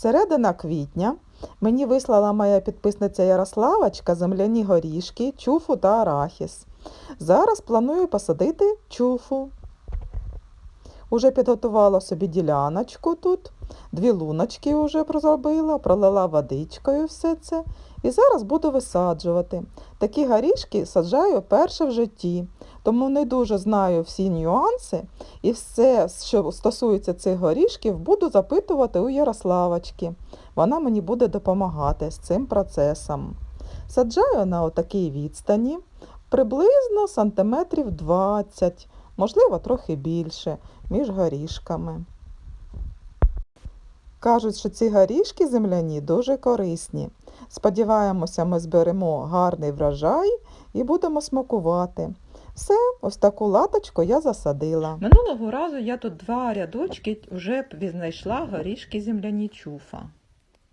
Середина квітня мені вислала моя підписниця Ярославочка земляні горішки, чуфу та арахіс. Зараз планую посадити чуфу. Уже підготувала собі діляночку тут, дві луночки вже зробила, пролила водичкою все це. І зараз буду висаджувати. Такі горішки саджаю перше в житті, тому не дуже знаю всі нюанси і все, що стосується цих горішків, буду запитувати у Ярославочки. Вона мені буде допомагати з цим процесом. Саджаю на отакій відстані приблизно сантиметрів 20, можливо, трохи більше, між горішками. Кажуть, що ці горішки земляні дуже корисні. Сподіваємося, ми зберемо гарний врожай і будемо смакувати. Все, ось таку латочку я засадила. Минулого разу я тут два рядочки вже віднайшла горішки земляні чуфа.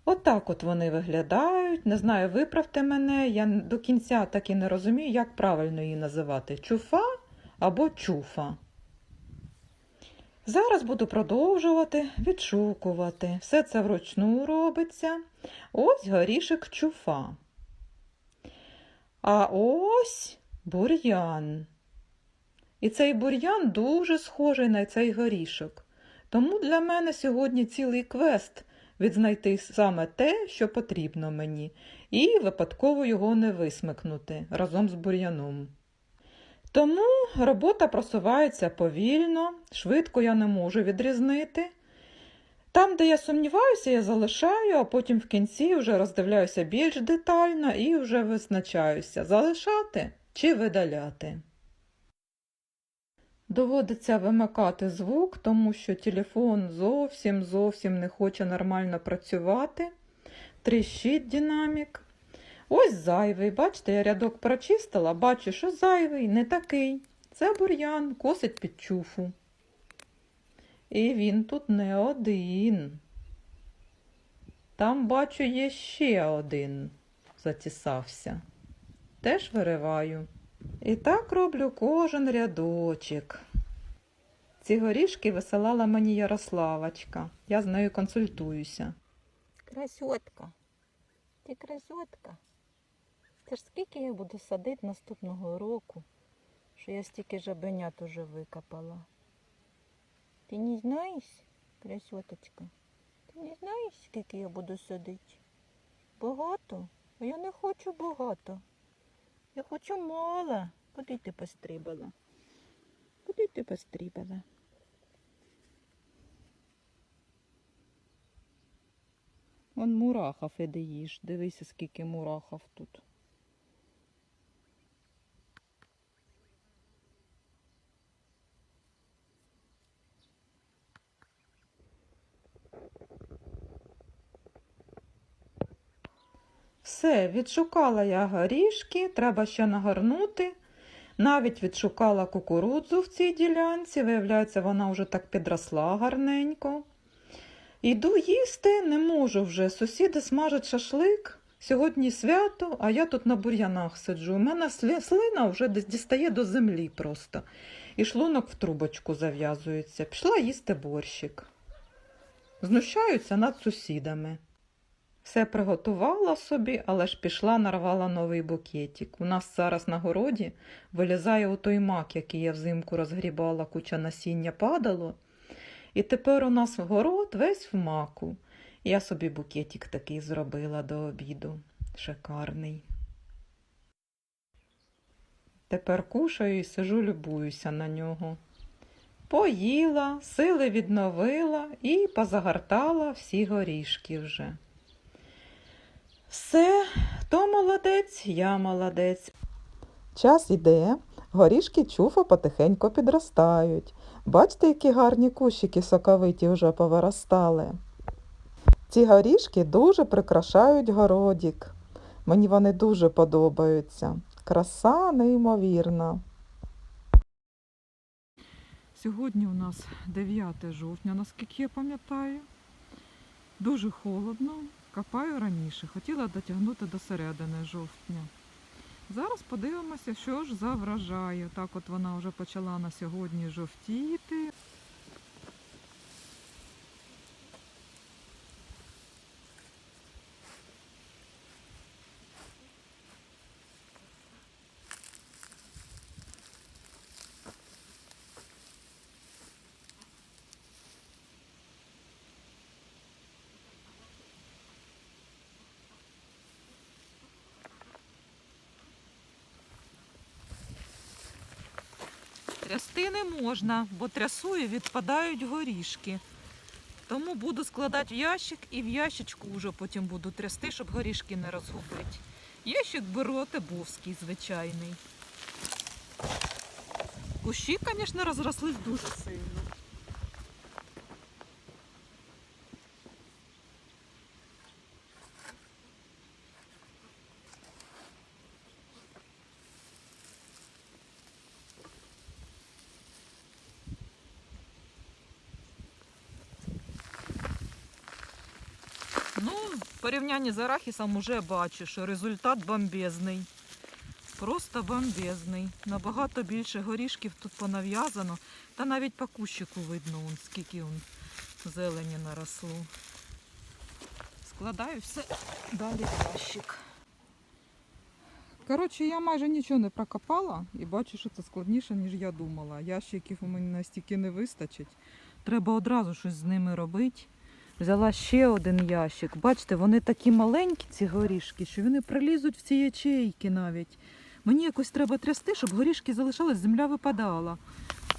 Отак от вони виглядають. Не знаю, виправте мене. Я до кінця так і не розумію, як правильно її називати: чуфа або чуфа. Зараз буду продовжувати відшукувати. Все це вручну робиться. Ось горішок чуфа. А ось бур'ян. І цей бур'ян дуже схожий на цей горішок. Тому для мене сьогодні цілий квест відзнайти саме те, що потрібно мені, і випадково його не висмикнути разом з бур'яном. Тому робота просувається повільно, швидко я не можу відрізнити. Там, де я сумніваюся, я залишаю, а потім в кінці вже роздивляюся більш детально і вже визначаюся, залишати чи видаляти. Доводиться вимикати звук, тому що телефон зовсім зовсім не хоче нормально працювати. Тріщить динамік. Ось зайвий. Бачите, я рядок прочистила, бачу, що зайвий, не такий. Це бур'ян, косить під чуфу. І він тут не один. Там, бачу, є ще один затісався. Теж вириваю. І так роблю кожен рядочок. Ці горішки висилала мені Ярославочка. Я з нею консультуюся. Красотка. Ти красотка. Це ж скільки я буду садити наступного року, що я стільки жабенят уже викопала. Ти не знаєш, красоточка? Ти не знаєш, скільки я буду садити? Багато? А я не хочу багато. Я хочу мало. Куди ти пострибала? Куди ти пострибала? Вон мурахав іде їж. Дивися, скільки мурахав тут. Все, відшукала я горішки, треба ще нагорнути. Навіть відшукала кукурудзу в цій ділянці. Виявляється, вона вже так підросла гарненько. Йду їсти, не можу вже. Сусіди смажать шашлик. Сьогодні свято, а я тут на бур'янах сиджу. У мене слина вже дістає до землі просто. І шлунок в трубочку зав'язується. Пішла їсти борщик. Знущаються над сусідами. Все приготувала собі, але ж пішла, нарвала новий букетик. У нас зараз на городі вилізає отой мак, який я взимку розгрібала, куча насіння падало. І тепер у нас город весь в маку. Я собі букетик такий зробила до обіду. Шикарний. Тепер кушаю і сижу, любуюся на нього. Поїла, сили відновила і позагортала всі горішки вже. Все, хто молодець, я молодець. Час іде, горішки чуфа потихеньку підростають. Бачите, які гарні кущики соковиті вже повиростали. Ці горішки дуже прикрашають городік. Мені вони дуже подобаються. Краса неймовірна. Сьогодні у нас 9 жовтня, наскільки я пам'ятаю. Дуже холодно. Копаю раніше. Хотіла дотягнути до середини жовтня. Зараз подивимося, що ж за врожай. Так от вона вже почала на сьогодні жовтіти. Трясти не можна, бо трясую, відпадають горішки. Тому буду складати в ящик і в ящичку вже потім буду трясти, щоб горішки не розгубити. Ящик беру Отебовський звичайний. Кущі, звісно, розрослись дуже сильно. Ну, в порівнянні з арахісом вже бачу, що результат бомбезний. Просто бомбезний. Набагато більше горішків тут понав'язано. Та навіть по кущику видно, он, скільки он зелені наросло. Складаю все далі ящик. Коротше, я майже нічого не прокопала і бачу, що це складніше, ніж я думала. Ящиків у мене настільки не вистачить. Треба одразу щось з ними робити. Взяла ще один ящик. Бачите, вони такі маленькі, ці горішки, що вони пролізуть в ці ячейки навіть. Мені якось треба трясти, щоб горішки залишались, земля випадала.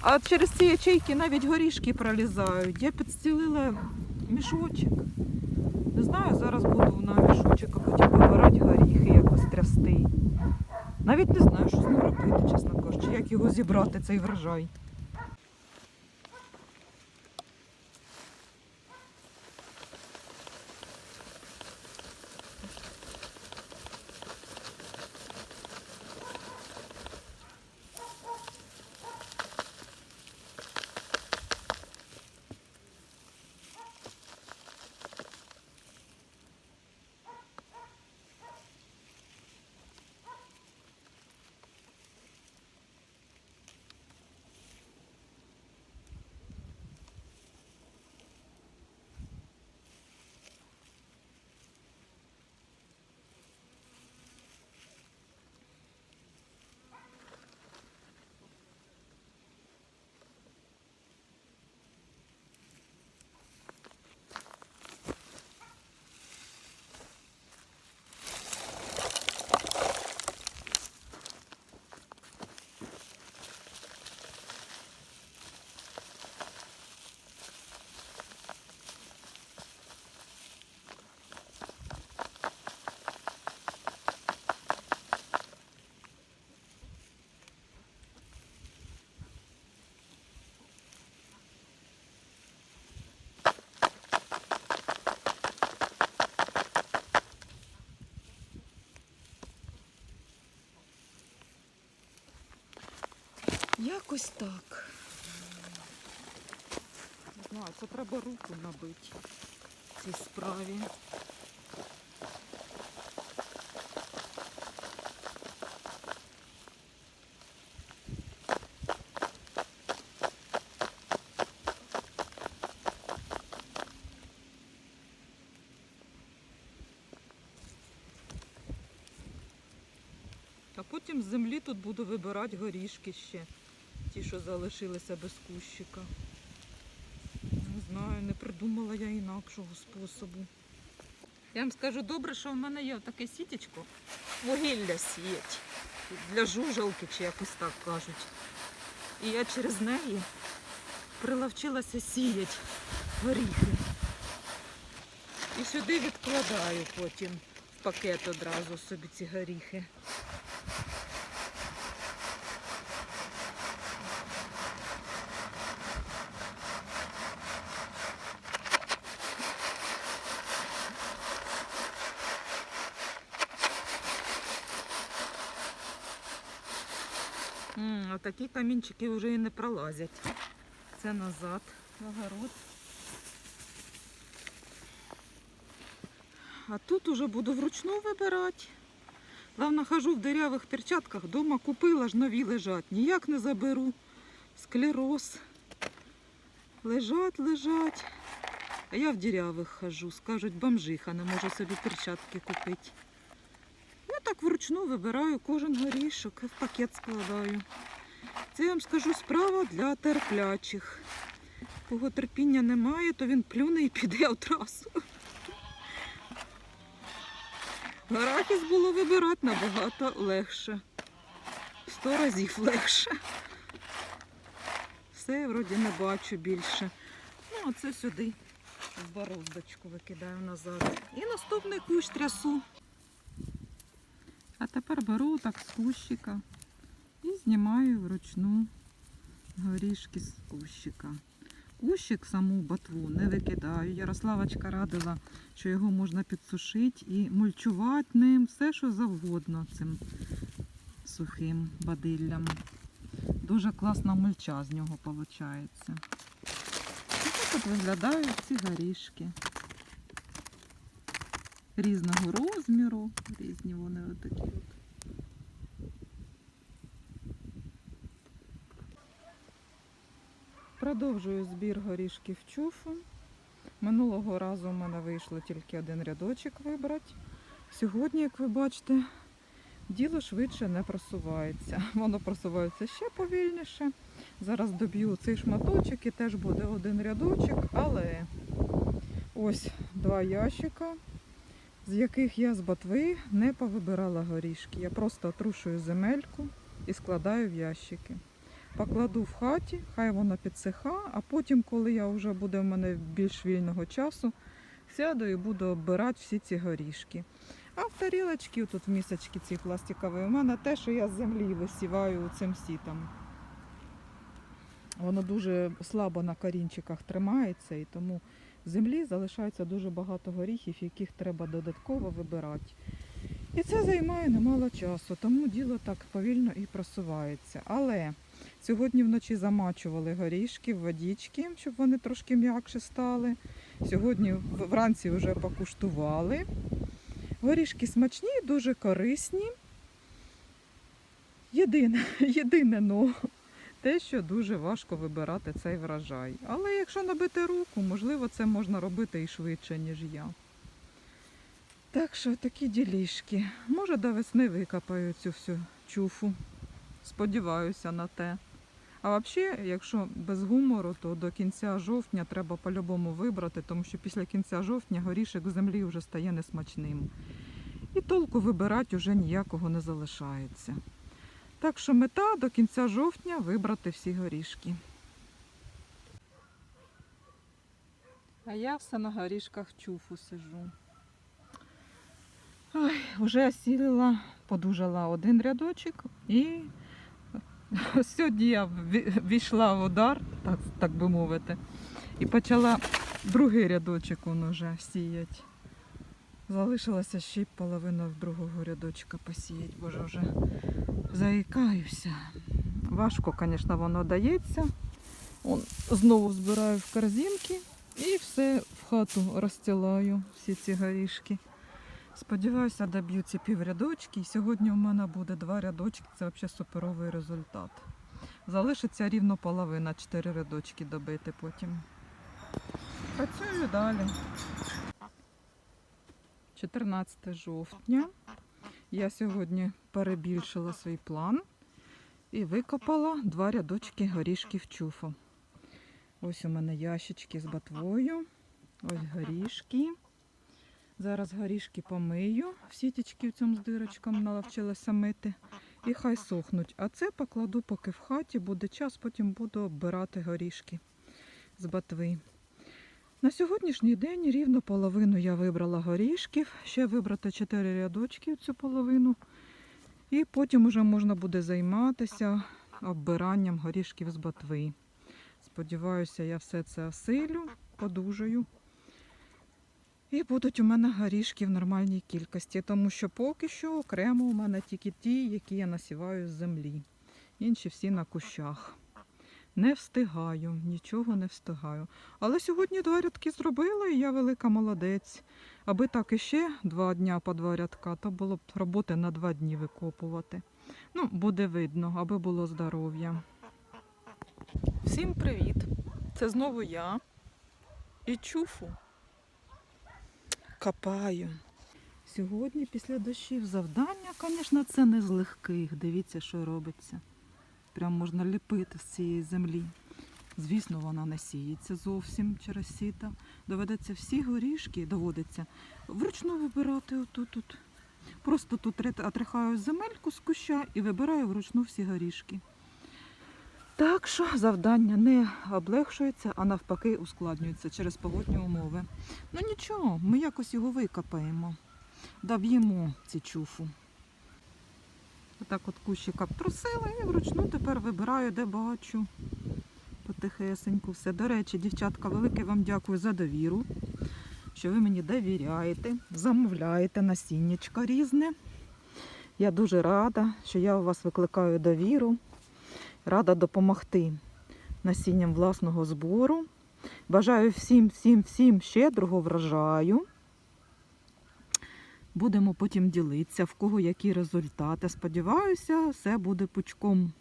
А через ці ячейки навіть горішки пролізають. Я підстілила мішочок. Не знаю, зараз буду на мішочок а потім вибирати горіхи, якось трясти. Навіть не знаю, що з ним робити, чесно кажучи, як його зібрати, цей врожай. Якось так. Не знаю, це треба руку набити в цій справі. А потім з землі тут буду вибирати горішки ще. Ті, що залишилися без кущика. Не знаю, не придумала я інакшого способу. Я вам скажу, добре, що в мене є таке сітечко. Вугілля сіять. Для жужалки, чи якось так кажуть. І я через неї приловчилася сіяти горіхи. І сюди відкладаю потім в пакет одразу собі ці горіхи. М, А такі камінчики вже і не пролазять. Це назад, огород. А тут уже буду вручну вибирати. Главное, хожу в дирявих перчатках, дома купила ж нові лежать. Ніяк не заберу. Склероз. Лежать, лежать. А я в дірявих хожу. Скажуть, бомжиха, не може собі перчатки купити. Я так вручну вибираю кожен горішок і в пакет складаю. Це я вам скажу справа для терплячих. Кого терпіння немає, то він плюне і піде одразу. Арахіс було вибирати набагато легше. Сто разів легше. все, вроді не бачу більше. Ну, оце сюди в бороздочку викидаю назад. І наступний кущ трясу. А тепер беру так з кущика і знімаю вручну горішки з кущика. Кущик саму ботву не викидаю. Ярославочка радила, що його можна підсушити і мульчувати ним все, що завгодно цим сухим бадиллям. Дуже класна мульча з нього виходить. Ось тут виглядають ці горішки. Різного розміру, різні вони отакі от. Продовжую збір горішків чуфу. Минулого разу в мене вийшло тільки один рядочок вибрати. Сьогодні, як ви бачите, діло швидше не просувається. Воно просувається ще повільніше. Зараз доб'ю цей шматочок і теж буде один рядочок, але ось два ящика, з яких я з ботви не повибирала горішки. Я просто отрушую земельку і складаю в ящики. Покладу в хаті, хай воно підсиха, а потім, коли я вже буде в мене більш вільного часу, сяду і буду оббирати всі ці горішки. А в тарілочки, тут в місочки ці пластикові, у мене те, що я з землі висіваю цим сітом. Воно дуже слабо на корінчиках тримається, і тому в землі залишається дуже багато горіхів, яких треба додатково вибирати. І це займає немало часу, тому діло так повільно і просувається. Але сьогодні вночі замачували горішки в водички, щоб вони трошки м'якше стали. Сьогодні вранці вже покуштували. Горішки смачні, дуже корисні. Єдине, єдине но, те, що дуже важко вибирати цей врожай. Але якщо набити руку, можливо, це можна робити і швидше, ніж я. Так що такі ділішки. Може, до весни викопаю цю всю чуфу. Сподіваюся на те. А взагалі, якщо без гумору, то до кінця жовтня треба по-любому вибрати, тому що після кінця жовтня горішок в землі вже стає несмачним. І толку вибирати вже ніякого не залишається. Так що мета до кінця жовтня вибрати всі горішки. А я все на горішках чуфу сижу. Ой, вже осілила, подужала один рядочок і сьогодні я ввійшла в удар, так, так би мовити, і почала другий рядочок он уже сіяти. Залишилося ще й половину другого рядочка посіяти, боже вже заїкаюся. Важко, звісно, воно дається. Он, знову збираю в корзинки і все в хату розстилаю, всі ці горішки. Сподіваюся, доб'ю ці піврядочки. І сьогодні у мене буде два рядочки. Це взагалі суперовий результат. Залишиться рівно половина, чотири рядочки добити потім. Працюю далі. 14 жовтня. Я сьогодні перебільшила свій план і викопала два рядочки горішків чуфу. Ось у мене ящички з ботвою. Ось горішки. Зараз горішки помию, сітечки в цьому з дирочком наловчилася мити. І хай сохнуть. А це покладу поки в хаті, буде час, потім буду оббирати горішки з ботви. На сьогоднішній день рівно половину я вибрала горішків, ще вибрати 4 рядочки в цю половину. І потім вже можна буде займатися оббиранням горішків з ботви. Сподіваюся, я все це осилю, подужаю. І будуть у мене горішки в нормальній кількості, тому що поки що окремо у мене тільки ті, які я насіваю з землі. Інші всі на кущах. Не встигаю, нічого не встигаю. Але сьогодні два рядки зробила, і я велика молодець. Аби так іще два дня по два рядка, то було б роботи на два дні викопувати. Ну, буде видно, аби було здоров'я. Всім привіт! Це знову я і чуфу. Копаю. Сьогодні після дощів завдання, звісно, це не з легких. Дивіться, що робиться. Прям можна ліпити з цієї землі. Звісно, вона не сіється зовсім через сіта. Доведеться всі горішки, доводиться вручну вибирати отут. -от. Просто тут отрихаю земельку з куща і вибираю вручну всі горішки. Так що завдання не облегшується, а навпаки ускладнюється через погодні умови. Ну нічого, ми якось його викопаємо, доб'ємо ці чуфу. Отак от кущика обтрусила і вручну тепер вибираю, де бачу. Потихесеньку все. До речі, дівчатка, велике вам дякую за довіру, що ви мені довіряєте, замовляєте насіннячко різне. Я дуже рада, що я у вас викликаю довіру. Рада допомогти насінням власного збору. Бажаю всім, всім, всім щедрого врожаю. Будемо потім ділитися, в кого які результати. Сподіваюся, все буде пучком.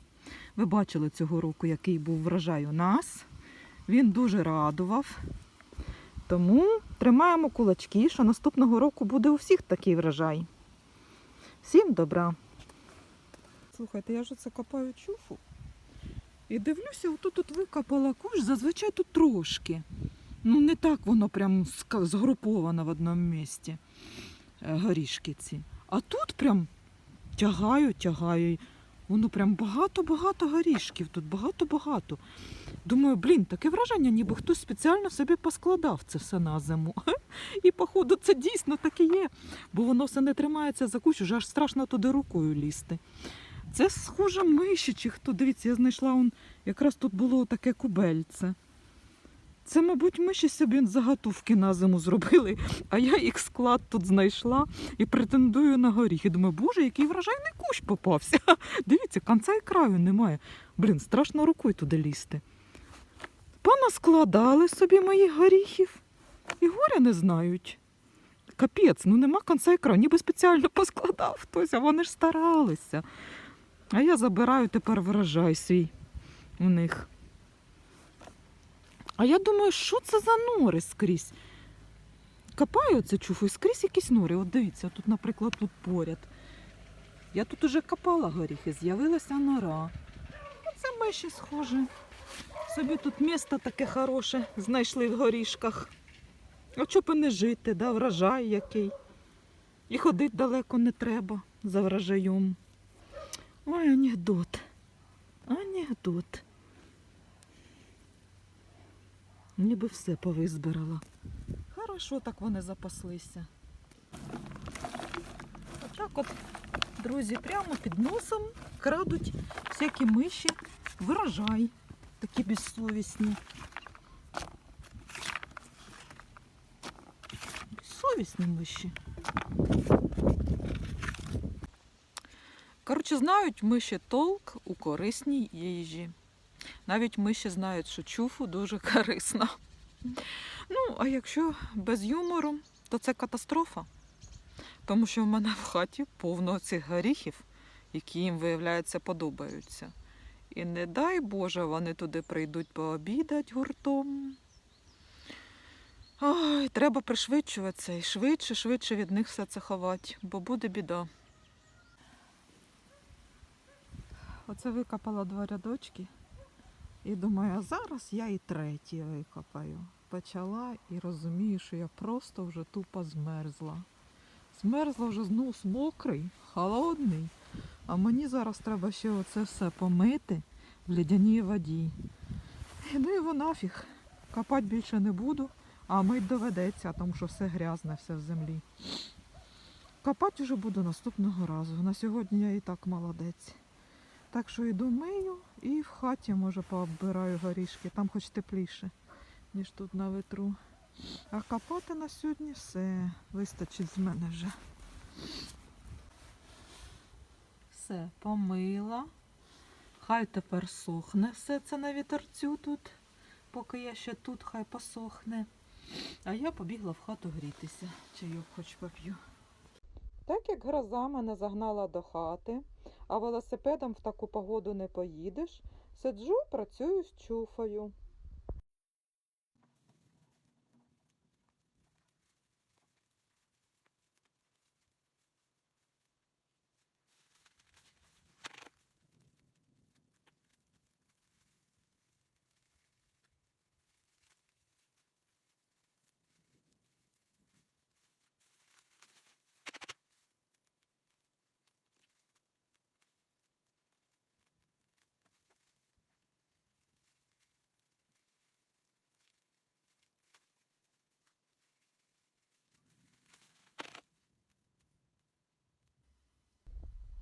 Ви бачили цього року, який був врожай у нас. Він дуже радував. Тому тримаємо кулачки, що наступного року буде у всіх такий врожай. Всім добра. Слухайте, я ж це копаю чуфу. І дивлюся, отут тут викопала куш, зазвичай тут трошки. Ну, не так воно прям згруповано в одному місці е, горішки ці. А тут прям тягаю, тягаю. Воно прям багато-багато горішків тут, багато-багато. Думаю, блін, таке враження, ніби хтось спеціально собі поскладав це все на зиму. І, походу, це дійсно так і є, бо воно все не тримається за кучу, вже аж страшно туди рукою лізти. Це схоже миші чи хто. Дивіться, я знайшла он, якраз тут було таке кубельце. Це, мабуть, миші собі заготовки на зиму зробили, а я їх склад тут знайшла і претендую на горіхи. Думаю, боже, який вражайний кущ попався. Дивіться, кінця і краю немає. Блін, страшно рукою туди лізти. Понаскладали собі моїх горіхів і горя не знають. Капець, ну нема кінця і краю, ніби спеціально поскладав хтось, а вони ж старалися. А я забираю тепер врожай свій у них. А я думаю, що це за нори скрізь? Копаю оце чуфу скрізь якісь нори. От дивіться, тут, наприклад, тут поряд. Я тут уже копала горіхи, з'явилася нора. Оце миші схоже. Собі тут місто таке хороше знайшли в горішках. А чого б не жити, да, врожай який. І ходити далеко не треба за врожаєм. Ой, анекдот. Анекдот. Ніби все повизбирала. Хорошо так вони запаслися. Отак от, друзі, прямо під носом крадуть всякі миші, врожай, такі безсовісні. Безсовісні миші. Коротше, знають миші толк у корисній їжі. Навіть миші знають, що чуфу дуже корисна. Ну, а якщо без юмору, то це катастрофа. Тому що в мене в хаті повно цих горіхів, які їм, виявляється, подобаються. І не дай Боже, вони туди прийдуть пообідати гуртом. Ой, треба пришвидшуватися і швидше, швидше від них все це ховати, бо буде біда. Оце викопала два рядочки. І думаю, а зараз я і третій викопаю. Почала і розумію, що я просто вже тупо змерзла. Змерзла вже знос мокрий, холодний. А мені зараз треба ще оце все помити в лідяній воді. Ну вона нафіг. Копати більше не буду, а мить доведеться, тому що все грязне, все в землі. Копати вже буду наступного разу. На сьогодні я і так молодець. Так що йду мию і в хаті, може, пооббираю горішки. Там хоч тепліше, ніж тут на ветру. А копати на сьогодні все. Вистачить з мене вже. Все, помила. Хай тепер сохне все це на вітерцю тут. Поки я ще тут, хай посохне. А я побігла в хату грітися. Чайок хоч поп'ю. Так як гроза мене загнала до хати, а велосипедом в таку погоду не поїдеш, сиджу, працюю з чуфою.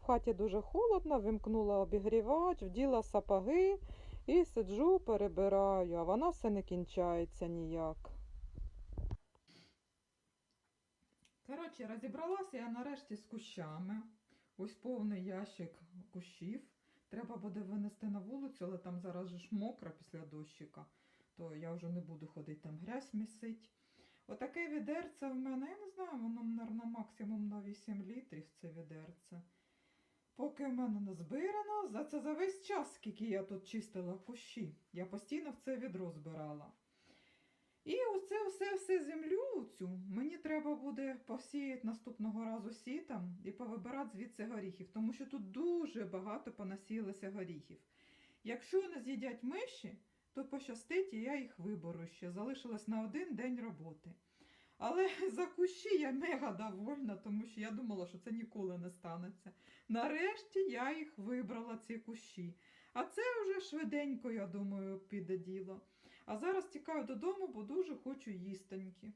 Хаті дуже холодно, вимкнула обігрівач, вділа сапоги і сиджу, перебираю, а вона все не кінчається ніяк. Коротше, розібралася я нарешті з кущами. Ось повний ящик кущів. Треба буде винести на вулицю, але там зараз ж мокро після дощика, то я вже не буду ходити, там грязь місить. Отаке відерце в мене, я не знаю, воно, мабуть, максимум на 8 літрів це відерце. Поки в мене не збирано, за це за весь час, скільки я тут чистила кущі. Я постійно в це відро збирала. І оце все все землю цю мені треба буде посіяти наступного разу сітом і повибирати звідси горіхів, тому що тут дуже багато понасіялося горіхів. Якщо не з'їдять миші, то пощастить, і я їх виберу ще. Залишилось на один день роботи. Але за кущі я мега довольна, тому що я думала, що це ніколи не станеться. Нарешті я їх вибрала, ці кущі. А це вже швиденько, я думаю, піде діло. А зараз тікаю додому, бо дуже хочу їстоньки.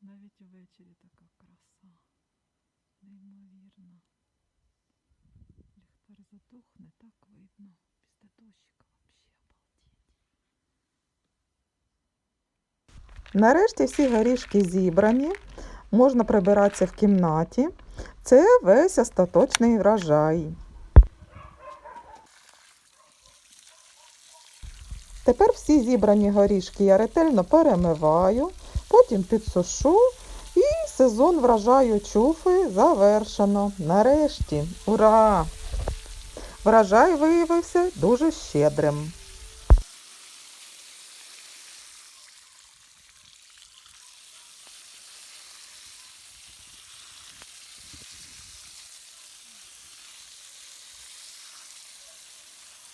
Навіть ввечері така краса. Неймовірно. Ліхтар затухне, так видно. Після дощика взагалі обалдеть. Нарешті всі горішки зібрані, можна прибиратися в кімнаті. Це весь остаточний врожай. Тепер всі зібрані горішки я ретельно перемиваю, потім підсушу і сезон врожаю чуфи завершено. Нарешті. Ура! Врожай виявився дуже щедрим.